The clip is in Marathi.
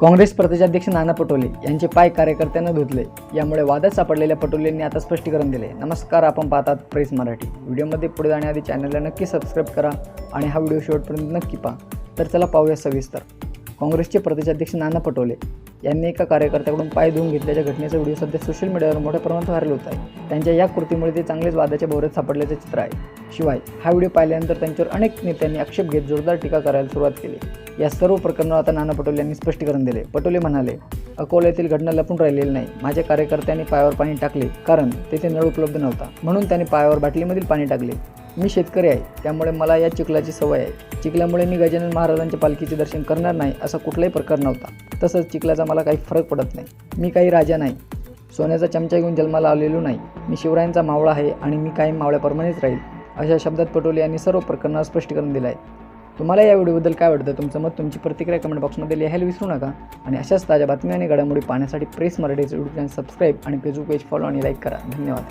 काँग्रेस प्रदेशाध्यक्ष नाना पटोले यांचे पाय कार्यकर्त्यांना धुतले. यामुळे वादात सापडलेल्या पटोलेंनी आता स्पष्टीकरण दिले. नमस्कार आपण पाहतात प्रेस मराठी. व्हिडिओमध्ये पुढे जाण्याआधी चॅनलला नक्की सबस्क्राईब करा आणि हा व्हिडिओ शेवटपर्यंत नक्की पहा. तर चला पाहूया सविस्तर. काँग्रेसचे प्रदेशाध्यक्ष नाना पटोले यांनी एका कार्यकर्त्याकडून पाय धुवून घेतल्याच्या घटनेचा व्हिडिओ सध्या सोशल मीडियावर मोठ्या प्रमाणात व्हायरल होत आहे त्यांच्या या कृतीमुळे ते चांगलेच वादाच्या भोवऱ्यात सापडल्याचे चित्र आहे. शिवाय हा व्हिडिओ पाहिल्यानंतर त्यांच्यावर अनेक नेत्यांनी आक्षेप घेत जोरदार टीका करायला सुरुवात केली. या सर्व प्रकरणावर आता नाना पटोले यांनी स्पष्टीकरण दिले. पटोले म्हणाले अकोल्यातील घटना लपून राहिलेली नाही. माझ्या कार्यकर्त्यांनी पायावर पाणी टाकले कारण तेथे नळ उपलब्ध नव्हता. म्हणून त्यांनी पायावर बाटलीमधील पाणी टाकले. मी शेतकरी आहे त्यामुळे मला या चिखलाची सवय आहे. चिखल्यामुळे मी गजानन महाराजांच्या पालखीचे दर्शन करणार नाही असा कुठलाही प्रकार नव्हता. तसंच चिखल्याचा मला काही फरक पडत नाही. मी काही राजा नाही. सोन्याचा चमचा घेऊन जन्माला आलेलो नाही. मी शिवरायांचा मावळा आहे आणि मी कायम मावळ्याप्रमाणेच राहील अशा शब्दात पटोले यांनी सर्व प्रकरणावर स्पष्टीकरण दिलं आहे तुम्हाला या व्हिडिओबद्दल काय वाटतं? तुमचं मत तुमची प्रतिक्रिया कमेंट बॉक्समध्ये लिहायला विसरू नका. आणि अशाच ताज्या बातम्या आणि घडामोडी पाहण्यासाठी प्रेस मराठीचं यूट्यूब चॅनल सबस्क्राईब आणि फेसबुक पेज फॉलो आणि लाईक करा. धन्यवाद.